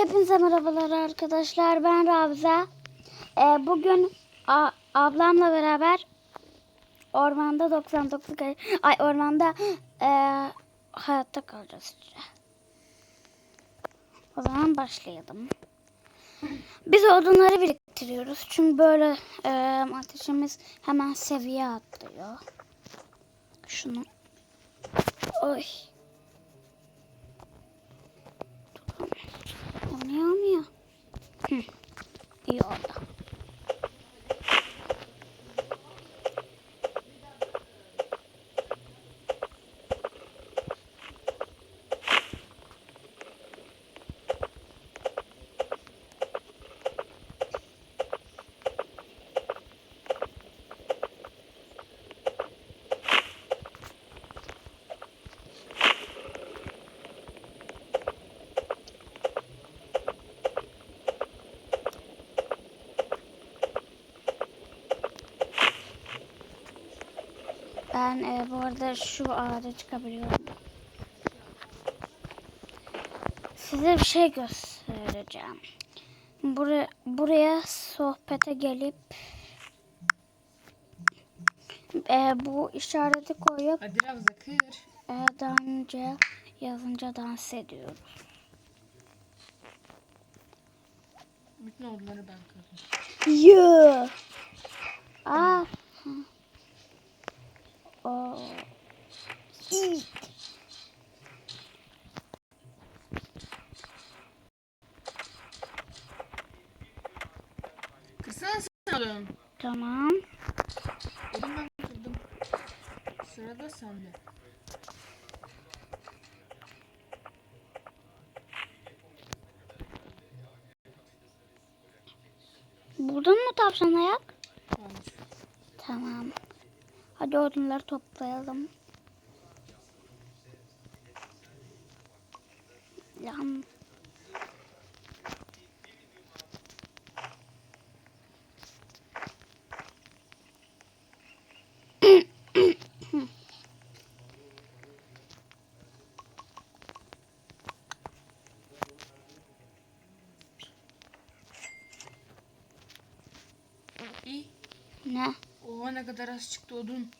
Hepinize merhabalar arkadaşlar. Ben Ravza. Ee, bugün ablamla beraber ormanda 99 ay, ormanda ee, hayatta kalacağız. O zaman başlayalım. Biz odunları biriktiriyoruz. Çünkü böyle ee, ateşimiz hemen seviye atlıyor. Şunu. Oy. Yanıyor mu ya? Hı. İyi oldu. Ben e, bu arada şu ağaca çıkabiliyorum. Size bir şey göstereceğim. Buraya, buraya sohbete gelip e, bu işareti koyup Hadi Ravza kır. e, daha önce yazınca dans ediyoruz. Bütün odunları ben kırdım. Yeah. Aa. Oo. İyi. Kırsana sen. Tamam. Ben kırdım. Sırada sende. Buldun mu tavşan ayak? Hayır. Tamam. Hadi odunları toplayalım. Lan. İyi. Ne? Oha ne kadar az çıktı odun.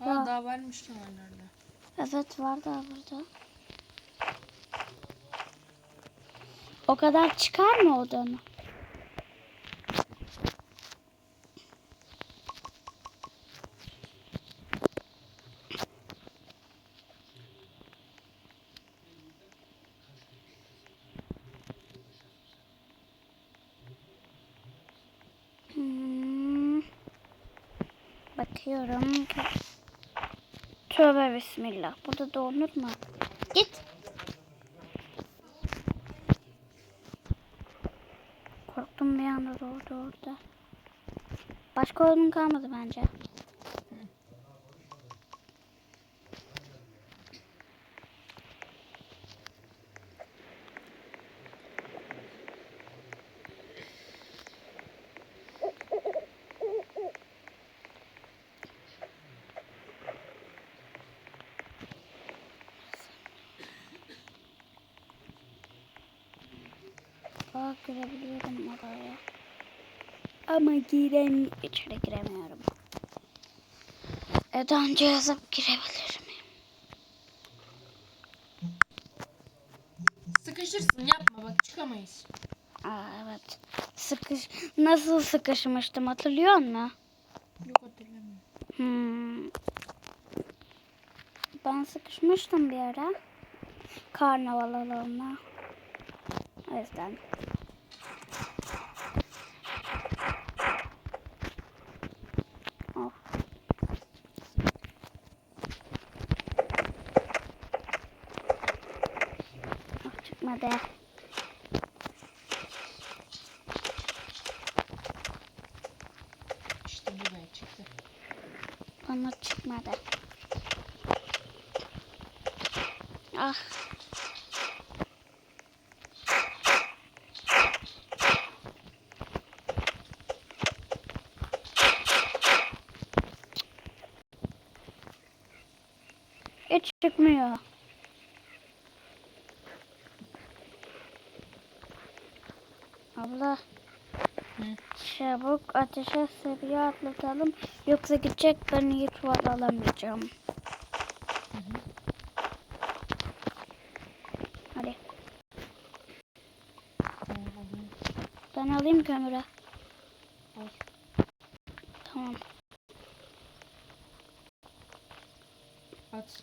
Ya. Aa daha varmış kenarlarda. Evet var da burada. O kadar çıkar mı odunu? Hmm. Bakıyorum. Tövbe bismillah. Burada da olur mu? Git. Korktum bir anda doğdu orada. Başka oyun kalmadı bence. Aa girebiliyorum oraya. Ama girem içeri giremiyorum. E, daha önce yazıp girebilirim. Sıkışırsın yapma bak çıkamayız. Aa evet. Sıkış nasıl sıkışmıştım hatırlıyor musun? Yok hatırlamıyorum. Hmm. Ben sıkışmıştım bir ara. Karnaval alanına. O yüzden. Of. Ah, çıkmadı. İşte buraya çıktı. Bana çıkmadı. Ah. Hiç çıkmıyor. Abla Hı. çabuk ateşe seviye atlatalım. Yoksa gidecek ben iyi tuval alamayacağım. Hadi Tamam, alayım. Ben alayım kömürü. Al. Tamam. At.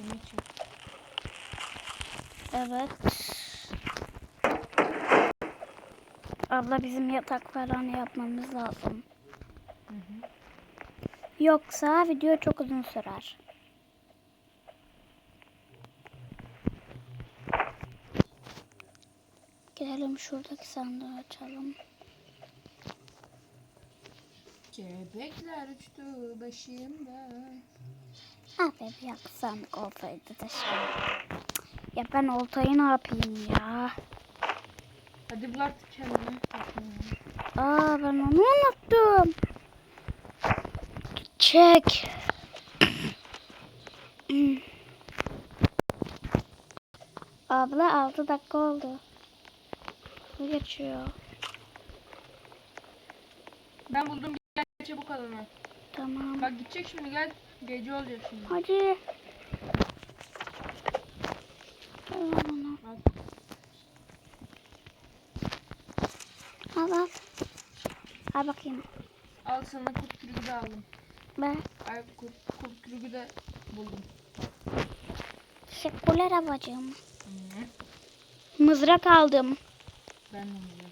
Benim için. Evet. Abla bizim yatak falan yapmamız lazım. Hı hı. Yoksa video çok uzun sürer. Gidelim şuradaki sandığı açalım. Kelebekler uçtu başımda. Be bir yak sandık olsaydı da şimdi. Ya ben oltayı ne yapayım ya? Hadi bul artık kendini. Aa ben onu unuttum. Çek. Abla 6 dakika oldu. Bu geçiyor. Ben buldum gel çabuk alana. Tamam. Bak gidecek şimdi gel. Gece olacak şimdi. Hadi. Al. Al al. Bakayım. Al sana kurt kürüğü de aldım. Ben Ay kurt, kurt kürüğü de buldum. teşekkürler abacığım. Hı. Mızrak aldım. Ben de bunu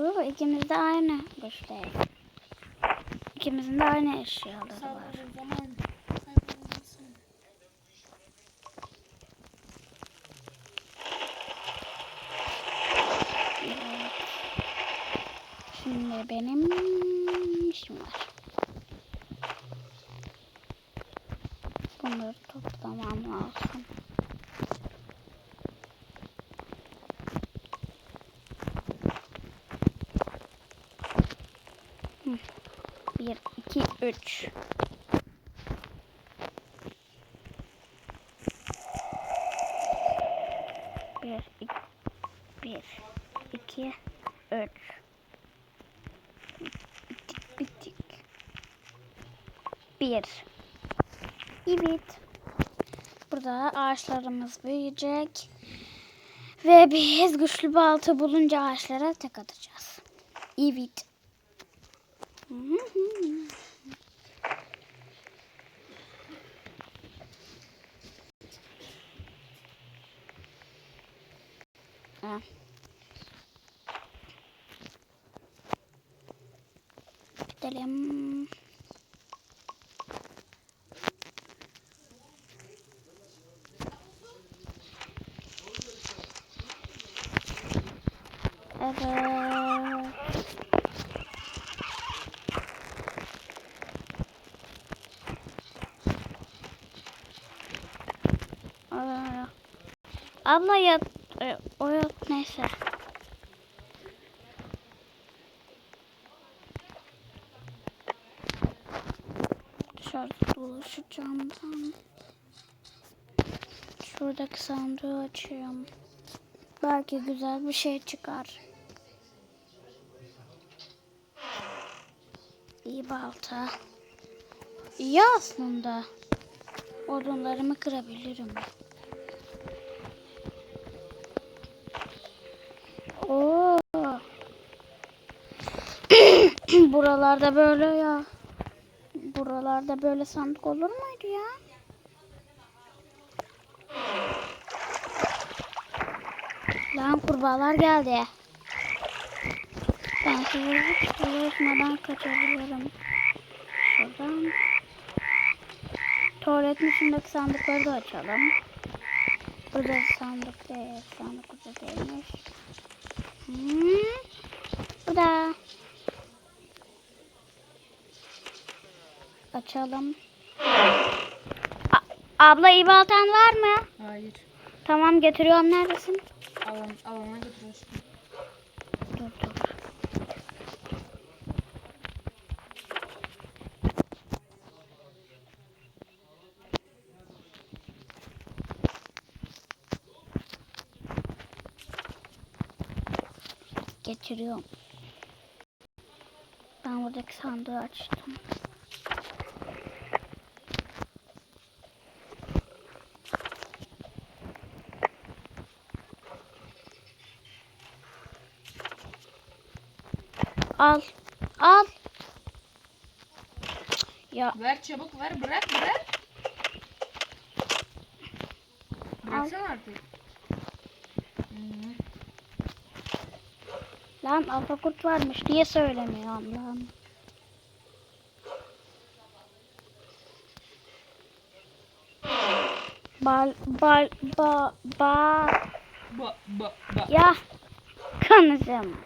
yapalım. Oo, ikimiz de aynı güçteyiz. İkimizin de aynı eşyaları Sağ ol var. o zaman. Kaybolmasın. Evet. Şimdi benim işim var. Bunları toplamam lazım. Bir, iki, üç. Bir, iki, bir, iki, üç. Bittik, bittik. Bir. Evet. Burada ağaçlarımız büyüyecek. Ve biz güçlü balta bulunca ağaçlara tek atacağız. Evet. Ha. Gidelim. Evet. Aa, Abla yat, e, o yat neyse. Dışarıda dolaşacağım ben. Şuradaki sandığı açıyorum. Belki güzel bir şey çıkar. İyi balta. İyi aslında. Odunlarımı kırabilirim. Oo. Buralarda böyle ya. Buralarda böyle sandık olur muydu ya? Lan kurbağalar geldi. Ben sizi hiç uğraşmadan kaçabilirim. Şuradan. Tuvaletin içindeki sandıkları da açalım. Burada sandık değil. Sandık burada değilmiş. Hmm. Burada. Açalım. A- abla iyi baltan var mı? Hayır. Tamam getiriyorum. Neredesin? Alan, alana götür aşkım. Dur dur. Getiriyorum. Ben buradaki sandığı açtım. Al. Al. Ya Ver çabuk ver bırak bırak. Bıraksana artık. Lan alfa kurt varmış. Niye söylemiyorum lan? Bal bal ba ba Ba ba ba. ya konuşamam.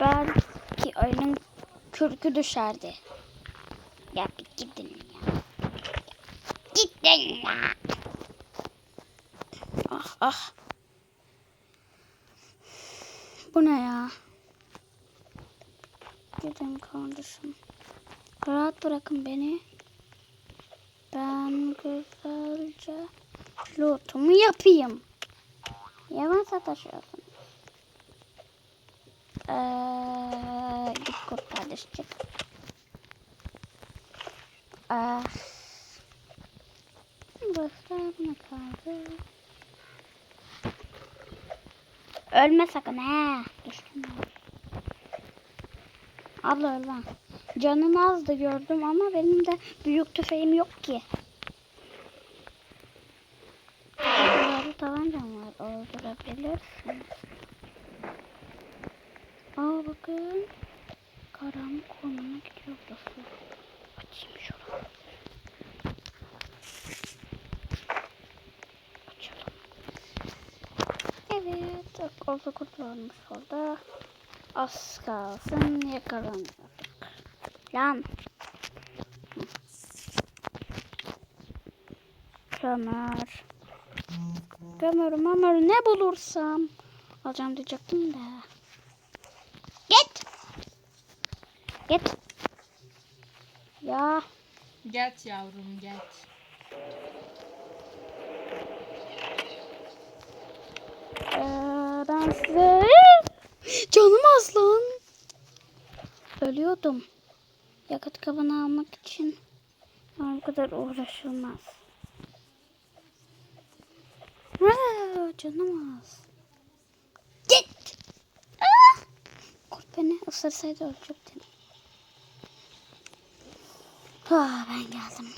Belki oyunun kürkü düşerdi. Ya bir gidin ya. Gidin ya. Ah ah. Bu ne ya? Gidin kardeşim. Rahat bırakın beni. Ben güzelce lootumu yapayım. Yalan sataşıyorsun. Ee, git kurt kardeş çık. Ee, burası ne kaldı? Ölme sakın he. Düştüm. Abla ölme. Canın azdı gördüm ama benim de büyük tüfeğim yok ki. Evet. Orta kurt varmış orada. Az kalsın yakalanıyorduk. Lan. Kömür. Kömür mamür ne bulursam alacağım diyecektim de. Git. Git. Ya. Get yavrum get. Ee, ben size... Canım az lan. Ölüyordum. Yakıt kabını almak için bu kadar uğraşılmaz. Aa, canım az. Git. Aa! Kurt beni ısırsaydı ölecektim. Ah, ben geldim.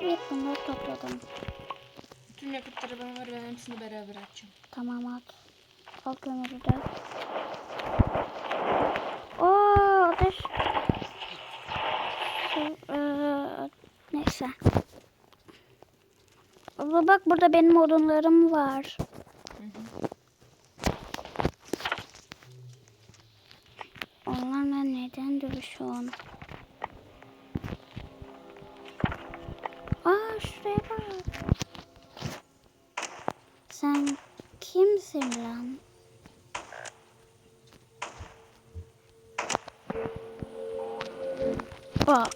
Evet bunları topladım. Bütün yakıtları bana ver ben hepsini beraber açacağım. Tamam at. Al kömürü de. Oo ateş. Su, eee, neyse. Abla bak burada benim odunlarım var. Bam.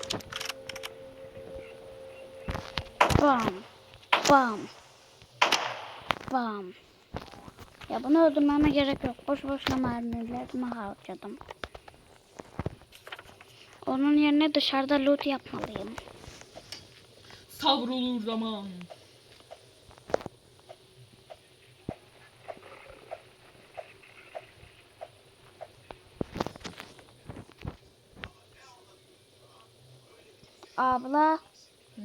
Bam. Bam. Bam. Ya bunu öldürmeme gerek yok. Boş boşuna mermilerimi harcadım. Onun yerine dışarıda loot yapmalıyım. Savrulur zaman. Abla. Hı.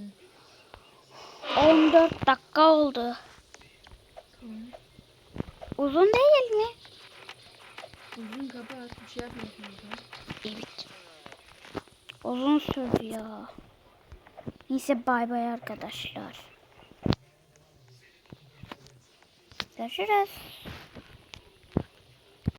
14 dakika oldu. Tamam. Uzun değil mi? Uzun kapat bir şey yapmıyorsun. Evet. Uzun sürdü ya. Neyse bay bay arkadaşlar. Görüşürüz.